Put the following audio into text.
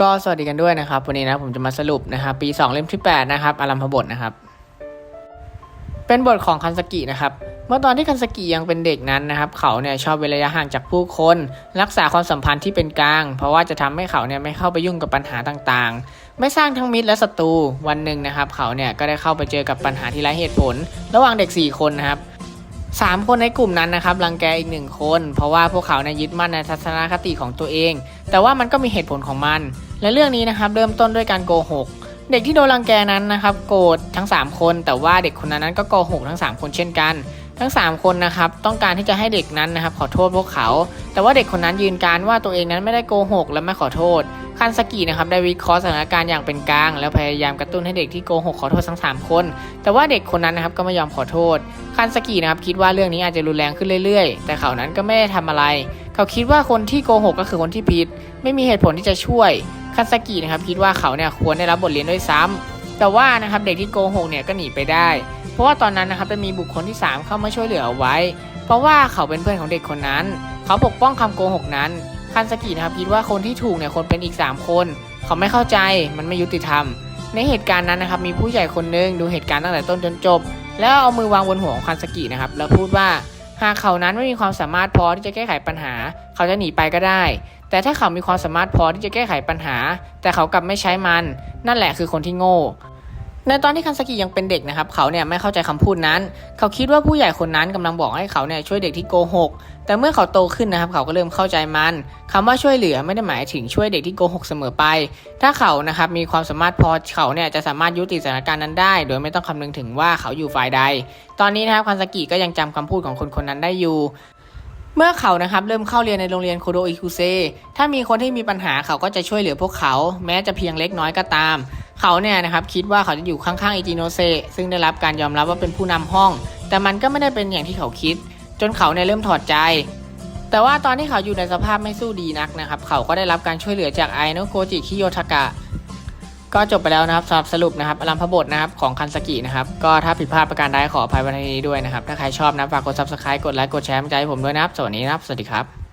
ก็สวัสดีกันด้วยนะครับ วันนี้นะผมจะมาสรุปนะครับปี 2 เล่มที่ 8 นะครับอารัมพบทนะครับ เป็นบทของคันสกินะครับ เมื่อตอนที่คันสกิยังเป็นเด็กนั้นนะครับ เขาเนี่ยชอบเว้นระยะห่างจากผู้คน รักษาความสัมพันธ์ที่เป็นกลาง เพราะว่าจะทำให้เขาเนี่ยไม่เข้าไปยุ่งกับปัญหาต่างๆ ไม่สร้างทั้งมิตรและศัตรูวันหนึ่งนะครับ เขาเนี่ยก็ได้เข้าไปเจอกับปัญหาที่ไร้เหตุผล ระหว่างเด็ก 4 คนนะครับสามคนในกลุ่มนั้นนะครับรังแกอีกหนึ่งคน เพราะว่าพวกเขาเนี่ยยึดมั่นในทัศนคติของตัวเอง แต่ว่ามันก็มีเหตุผลของมัน และเรื่องนี้นะครับเริ่มต้นด้วยการโกหกเด็กที่โดนรังแกนั้นนะครับโกรธทั้ง 3 คน แต่ว่าเด็กคนนั้นก็โกหกทั้ง 3 คนเช่นกัน ทั้ง 3 คนนะครับต้องการที่จะให้เด็กนั้นนะครับขอโทษพวกเขา แต่ว่าเด็กคนนั้นยืนการว่าตัวเองนั้นไม่ได้โกหกและไม่ขอโทษคันสกินะครับได้วิเคราะห์สถานการณ์อย่างเป็นกลาง แล้วพยายามกระตุ้นให้เด็กที่โกหกขอโทษทั้ง 3 คน แต่ว่าเด็กคนนั้นนะครับก็ไม่ยอมขอโทษคันสกินะครับคิดว่าเรื่องนี้อาจจะรุนแรงขึ้นเรื่อยๆ แต่เขานั้นก็ไม่ได้ทำอะไร เขาคิดว่าคนที่โกหกก็คือคนที่ผิด ไม่มีเหตุผลที่จะช่วย คันสกินะครับคิดว่าเขาเนี่ยควรได้รับบทเรียนด้วยซ้ำแต่ว่านะครับเด็กที่โกหกเนี่ยก็หนีไปได้ เพราะว่าตอนนั้นนะครับจะมีบุคคลที่ 3 เข้ามาช่วยเหลือเอาไว้ เพราะว่าเขาเป็นเพื่อนของเด็กคนนั้น เขาปกป้องคำโกหกนั้นคันสกินะครับคิดว่าคนที่ถูกเนี่ยคนเป็นอีก 3 คน เขาไม่เข้าใจมันไม่ยุติธรรม ในเหตุการณ์นั้นนะครับมีผู้ใหญ่คนหนึงดูเหตุการณ์ตั้งแต่ต้นจนจบ แล้วเอามือวางบนหัวของคันสกินะครับแล้วพูดว่าหากเขานั้นไม่มีความสามารถพอที่จะแก้ไขปัญหา เขาจะหนีไปก็ได้ แต่ถ้าเขามีความสามารถพอที่จะแก้ไขปัญหา แต่เขากลับไม่ใช้มัน นั่นแหละคือคนที่โง่ ในตอนที่คันสกิยังเป็นเด็กนะครับ เขาเนี่ยไม่เข้าใจคำพูดนั้น เขาคิดว่าผู้ใหญ่คนนั้นกำลังบอกให้เขาเนี่ยช่วยเด็กที่โกหก แต่เมื่อเขาโตขึ้นนะครับ เขาก็เริ่มเข้าใจมันคำว่าช่วยเหลือไม่ได้หมายถึงช่วยเด็กที่โกหกเสมอไป ถ้าเขานะครับมีความสามารถพอเขาเนี่ยจะสามารถยุติสถานการณ์นั้นได้ โดยไม่ต้องคำนึงถึงว่าเขาอยู่ฝ่ายใด ตอนนี้นะครับคันสกิก็ยังจำคำพูดของคนคนนั้นได้อยู่ เมื่อเขานะครับเริ่มเข้าเรียนในโรงเรียนโคโดอิคุเซถ้ามีคนที่มีปัญหาเขาก็จะช่วยเหลือพวกเขา แม้จะเพียงเล็กน้อยก็ตาม เขาเนี่ยนะครับคิดว่าเขาจะอยู่ข้างๆอิจิโนเซซึ่งได้รับการยอมรับว่าเป็นผู้นำห้อง แต่มันก็ไม่ได้เป็นอย่างที่เขาคิด จนเขาเนี่ยเริ่มถอดใจ แต่ว่าตอนที่เขาอยู่ในสภาพไม่สู้ดีนักนะครับ เขาก็ได้รับการช่วยเหลือจากไอโนโกจิคิโยทากะ ก็จบไปแล้วนะครับสำหรับสรุปนะครับอลัมพบทนะครับของคันสกินะครับก็ถ้าผิดพลาดประการใดขออภัยวันนี้ด้วยนะครับ ถ้าใครชอบนะฝากกดซับสไครต์กดไลค์กดแชร์ให้กำใจให้ผมด้วยนะครับสวัสดีนะครับ สวัสดีครับ